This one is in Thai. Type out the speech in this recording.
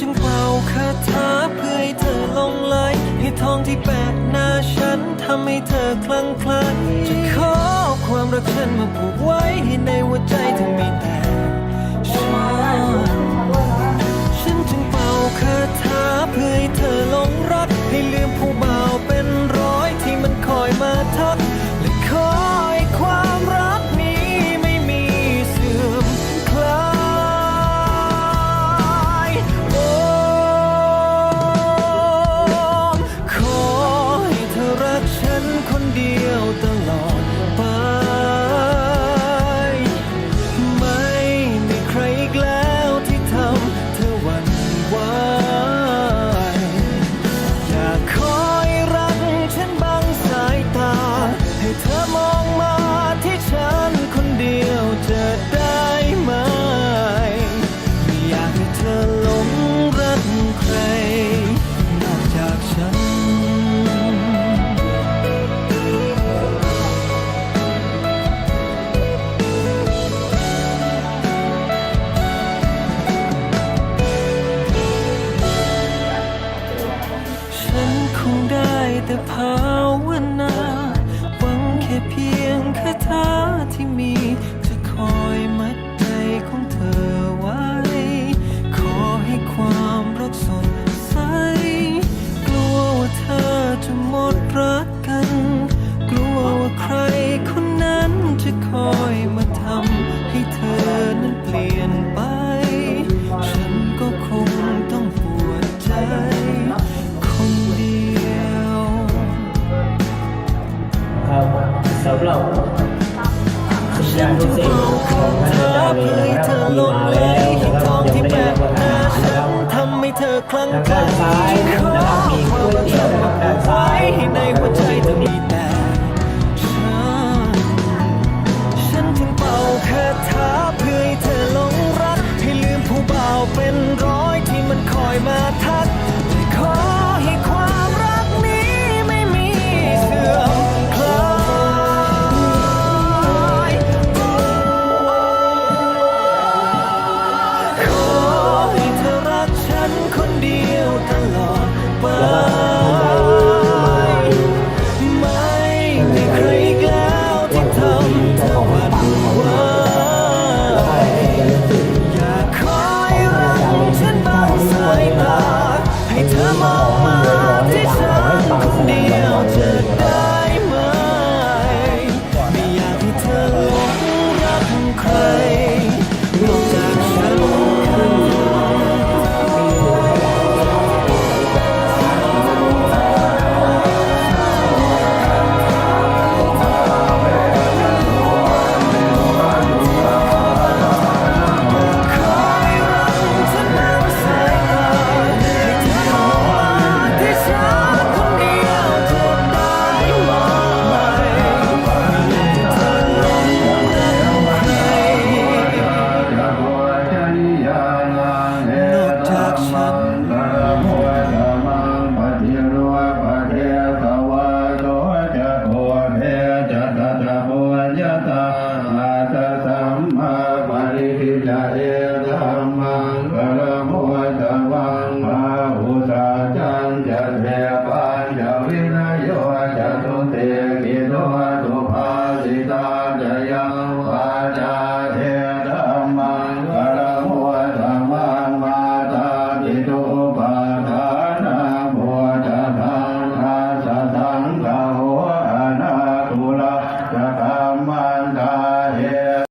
จึงเป่าคาถาเพื่อให้เธอลงไหลให้ทองที่แปะหน้าฉันทำให้เธอคลั่งไคล้จะขอความรักฉันมาผูกไว้ให้ในหัวใจเธอมีแต่ฉันฉันจึงเป่าคาถาเพื่อให้เธอลงรักให้ลืม สำหรับงานพิเศษของท่านอาจารย์เลยนะครับที่มาแล้วนะครับยังไม่ได้รับประทานนะครับทำให้เธอคลั่งทางด้านซ้ายนะครับ Cái hộp này 我 Rama